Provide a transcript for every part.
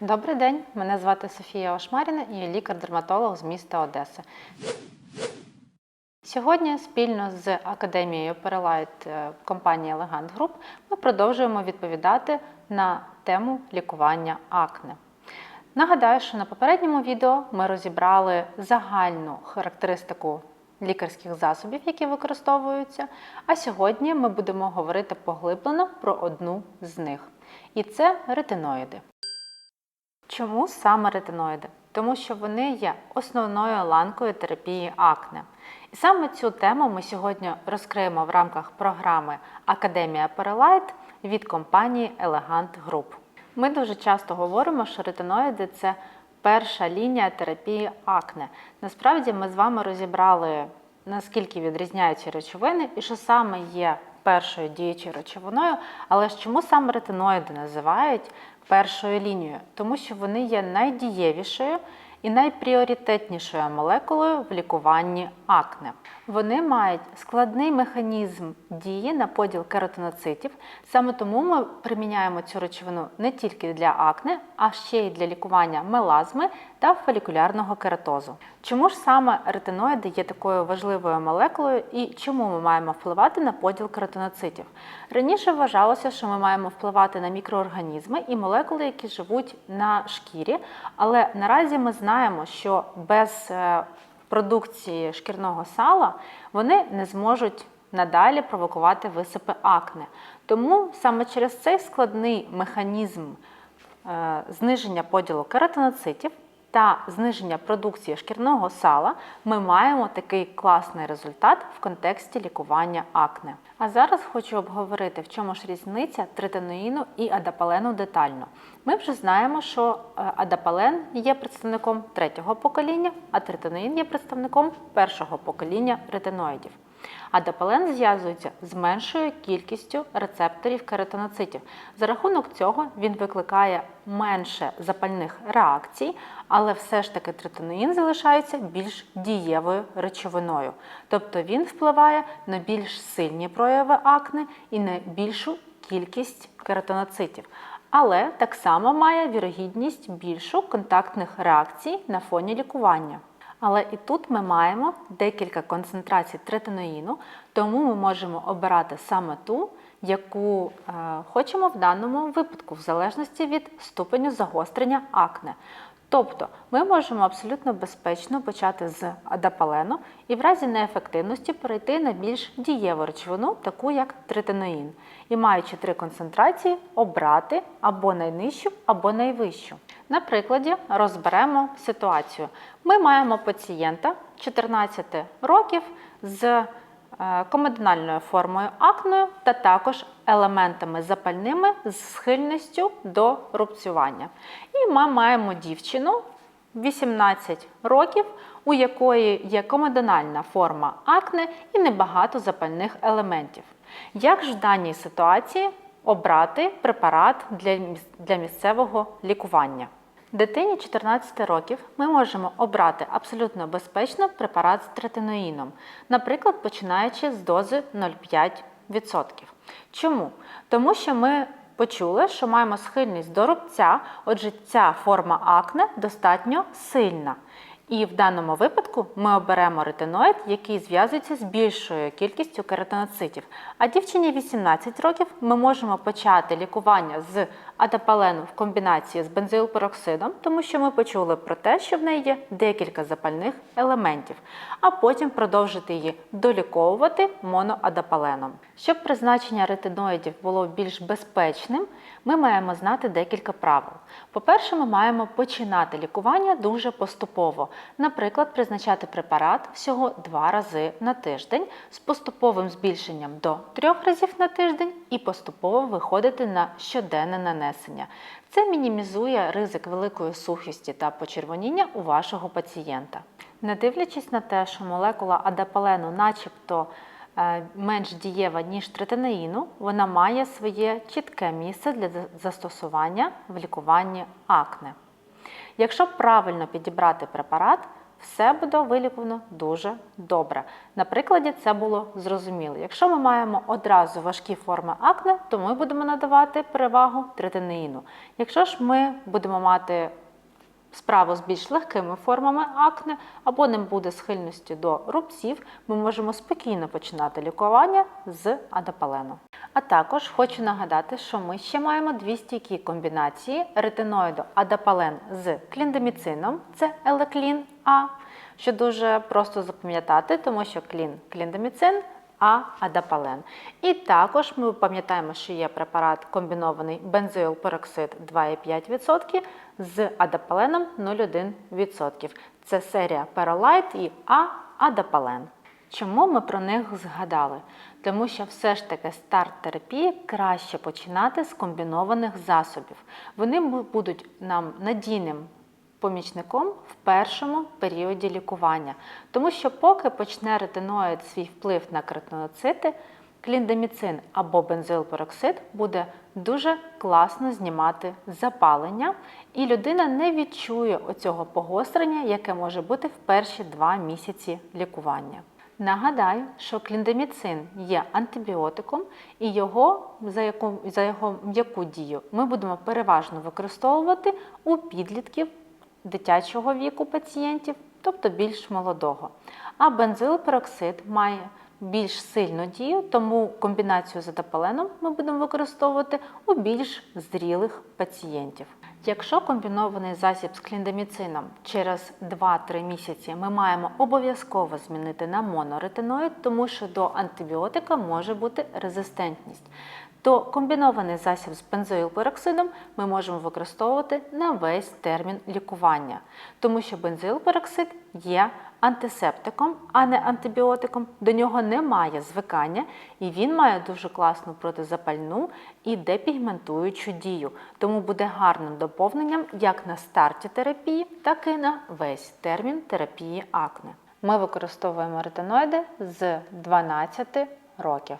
Добрий день, мене звати Софія Ошмаріна і я лікар-дерматолог з міста Одеси. Сьогодні спільно з академією Перелайт е, компанії Elegant Group ми продовжуємо відповідати на тему лікування акне. Нагадаю, що на попередньому відео ми розібрали загальну характеристику лікарських засобів, які використовуються. А сьогодні ми будемо говорити поглиблено про одну з них. І це ретиноїди. Чому саме ретиноїди? Тому що вони є основною ланкою терапії акне. І саме цю тему ми сьогодні розкриємо в рамках програми Академія Перелайт від компанії Elegant Group. Ми дуже часто говоримо, що ретиноїди це перша лінія терапії акне. Насправді ми з вами розібрали, наскільки відрізняються речовини і що саме є першою діючою речовиною, але ж чому саме ретиноїди називають першою лінією? Тому що вони є найдієвішою і найпріоритетнішою молекулою в лікуванні акне. Вони мають складний механізм дії на поділ кератиноцитів. Саме тому ми приміняємо цю речовину не тільки для акне, а ще й для лікування мелазми та фолікулярного кератозу. Чому ж саме ретиноїди є такою важливою молекулою і чому ми маємо впливати на поділ кератиноцитів? Раніше вважалося, що ми маємо впливати на мікроорганізми і молекули, які живуть на шкірі, але наразі ми знаємо, що без е, продукції шкірного сала вони не зможуть надалі провокувати висипи акне. Тому саме через цей складний механізм е, зниження поділу кератиноцитів та зниження продукції шкірного сала ми маємо такий класний результат в контексті лікування акне. А зараз хочу обговорити, в чому ж різниця третиноїну і адапалену детально. Ми вже знаємо, що е, адапален є представником третього покоління, а третиноїн є представником першого покоління ретиноїдів. Адапален зв'язується з меншою кількістю рецепторів кератиноцитів. За рахунок цього він викликає менше запальних реакцій, але все ж таки третиноїн залишається більш дієвою речовиною. Тобто він впливає на більш сильні прояви акне і на більшу кількість кератиноцитів. Але так само має вірогідність більшу контактних реакцій на фоні лікування. Але і тут ми маємо декілька концентрацій третиноїну, тому ми можемо обирати саме ту, яку е, хочемо в даному випадку, в залежності від ступеню загострення акне. Тобто ми можемо абсолютно безпечно почати з адапалену і в разі неефективності перейти на більш дієву речовину, таку як третиноїн, і маючи три концентрації, обрати або найнижчу, або найвищу. На прикладі розберемо ситуацію. Ми маємо пацієнта 14 років з комедональною формою акною та також елементами запальними з схильністю до рубцювання. І ми маємо дівчину 18 років, у якої є комедональна форма акне і небагато запальних елементів. Як ж в даній ситуації обрати препарат для для місцевого лікування? Дитині 14 років ми можемо обрати абсолютно безпечно препарат з третиноїном, наприклад, починаючи з дози 0,5%. Чому? Тому що ми почули, що маємо схильність до рубця, отже, ця форма акне достатньо сильна. І в даному випадку ми оберемо ретиноїд, який зв'язується з більшою кількістю кератиноцитів. А дівчині 18 років ми можемо почати лікування з адапалену в комбінації з бензоїлпероксидом, тому що ми почули про те, що в неї є декілька запальних елементів, а потім продовжити її доліковувати моноадапаленом. Щоб призначення ретиноїдів було більш безпечним, ми маємо знати декілька правил. По-перше, ми маємо починати лікування дуже поступово. Наприклад, призначати препарат всього два рази на тиждень з поступовим збільшенням до трьох разів на тиждень і поступово виходити на щоденне нанесення. Це мінімізує ризик великої сухості та почервоніння у вашого пацієнта. Не дивлячись на те, що молекула адапалену, начебто, е, менш дієва, ніж третинаїну, вона має своє чітке місце для застосування в лікуванні акне. Якщо правильно підібрати препарат, все буде вилікувано дуже добре. На прикладі це було зрозуміло. Якщо ми маємо одразу важкі форми акне, то ми будемо надавати перевагу третинеїну. Якщо ж ми будемо мати справу з більш легкими формами акне або не буде схильності до рубців, ми можемо спокійно починати лікування з адапалену. А також хочу нагадати, що ми ще маємо дві стійкі комбінації ретиноїду адапален з кліндаміцином, це елеклін А, що дуже просто запам'ятати, тому що клін кліндаміцин, а адапален. І також ми пам'ятаємо, що є препарат комбінований бензоїлпероксид 2,5% з адапаленом 0,1%. Це серія Perolite і А-адапален. Чому ми про них згадали? Тому що все ж таки старт терапії краще починати з комбінованих засобів. Вони будуть нам надійним помічником в першому періоді лікування. Тому що поки почне ретиноїд свій вплив на кератиноцити, кліндаміцин або бензоїлпероксид буде дуже класно знімати запалення, і людина не відчує оцього погострення, яке може бути в перші два місяці лікування. Нагадаю, що кліндаміцин є антибіотиком, і його за яку за його м'яку дію ми будемо переважно використовувати у підлітків дитячого віку пацієнтів, тобто більш молодого. А бензилпероксид має більш сильну дію, тому комбінацію з адапаленом ми будемо використовувати у більш зрілих пацієнтів. Якщо комбінований засіб з кліндаміцином через 2-3 місяці ми маємо обов'язково змінити на моноретиноїд, тому що до антибіотика може бути резистентність, то комбінований засіб з бензоїлпероксидом ми можемо використовувати на весь термін лікування, тому що бензоїлпероксид є антисептиком, а не антибіотиком. До нього немає звикання, і він має дуже класну протизапальну і депігментуючу дію, тому буде гарним доповненням як на старті терапії, так і на весь термін терапії акне. Ми використовуємо ретиноїди з 12 років.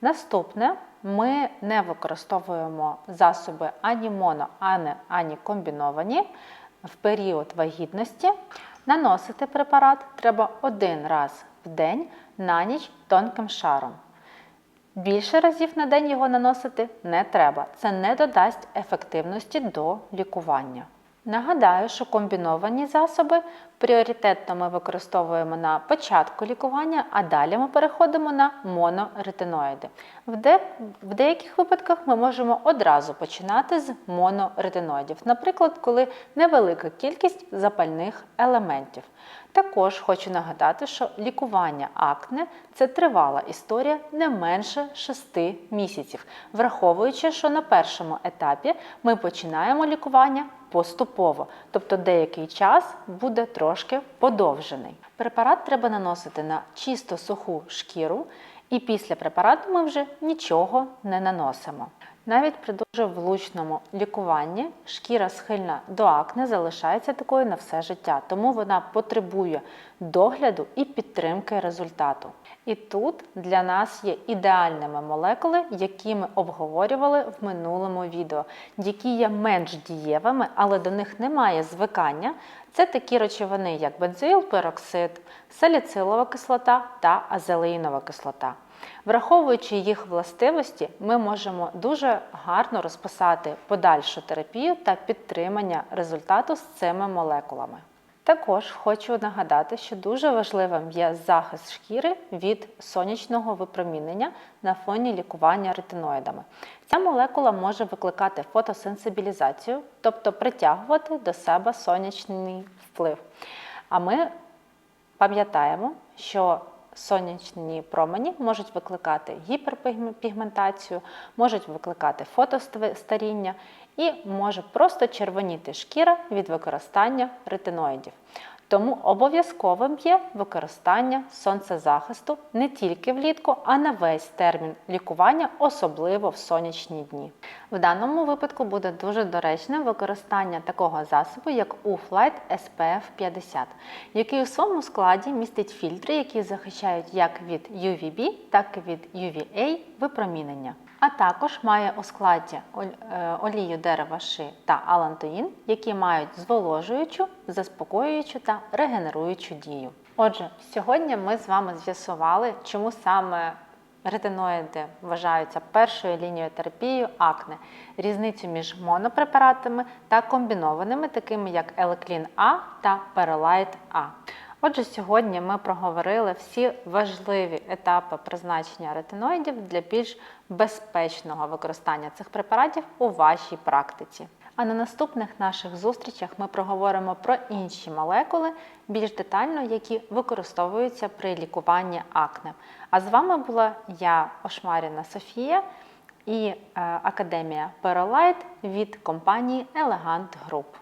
Наступне ми не використовуємо засоби ані моно, ані, ані комбіновані в період вагітності. Наносити препарат треба один раз в день на ніч тонким шаром. Більше разів на день його наносити не треба. Це не додасть ефективності до лікування. Нагадаю, що комбіновані засоби пріоритетно ми використовуємо на початку лікування, а далі ми переходимо на моноретиноїди. В, де, в деяких випадках ми можемо одразу починати з моноретиноїдів, наприклад, коли невелика кількість запальних елементів. Також хочу нагадати, що лікування акне це тривала історія не менше 6 місяців, враховуючи, що на першому етапі ми починаємо лікування поступово, тобто деякий час буде трошки подовжений. Препарат треба наносити на чисто суху шкіру, і після препарату ми вже нічого не наносимо. Навіть при дуже влучному лікуванні шкіра схильна до акне залишається такою на все життя, тому вона потребує догляду і підтримки результату. І тут для нас є ідеальними молекули, які ми обговорювали в минулому відео, які є менш дієвими, але до них немає звикання. Це такі речовини, як бензоїлпероксид, саліцилова кислота та азелеїнова кислота. Враховуючи їх властивості, ми можемо дуже гарно розписати подальшу терапію та підтримання результату з цими молекулами. Також хочу нагадати, що дуже важливим є захист шкіри від сонячного випромінення на фоні лікування ретиноїдами. Ця молекула може викликати фотосенсибілізацію, тобто притягувати до себе сонячний вплив. А ми пам'ятаємо, що сонячні промені можуть викликати гіперпігментацію, можуть викликати фотостаріння і може просто червоніти шкіра від використання ретиноїдів. Тому обов'язковим є використання сонцезахисту не тільки влітку, а на весь термін лікування, особливо в сонячні дні. В даному випадку буде дуже доречне використання такого засобу, як UFLIGHT SPF 50, який у своєму складі містить фільтри, які захищають як від UVB, так і від UVA випромінення. А також має у складі е, олію дерева ши та алантоїн, які мають зволожуючу, заспокоюючу та регенеруючу дію. Отже, сьогодні ми з вами з'ясували, чому саме ретиноїди вважаються першою лінією терапії акне, різницю між монопрепаратами та комбінованими, такими як Елеклін А та Перелайт А. Отже, сьогодні ми проговорили всі важливі етапи призначення ретиноїдів для більш безпечного використання цих препаратів у вашій практиці. А на наступних наших зустрічах ми проговоримо про інші молекули більш детально, які використовуються при лікуванні акне. А з вами була я, Ошмаріна Софія і е, Академія Perolite від компанії Elegant Group.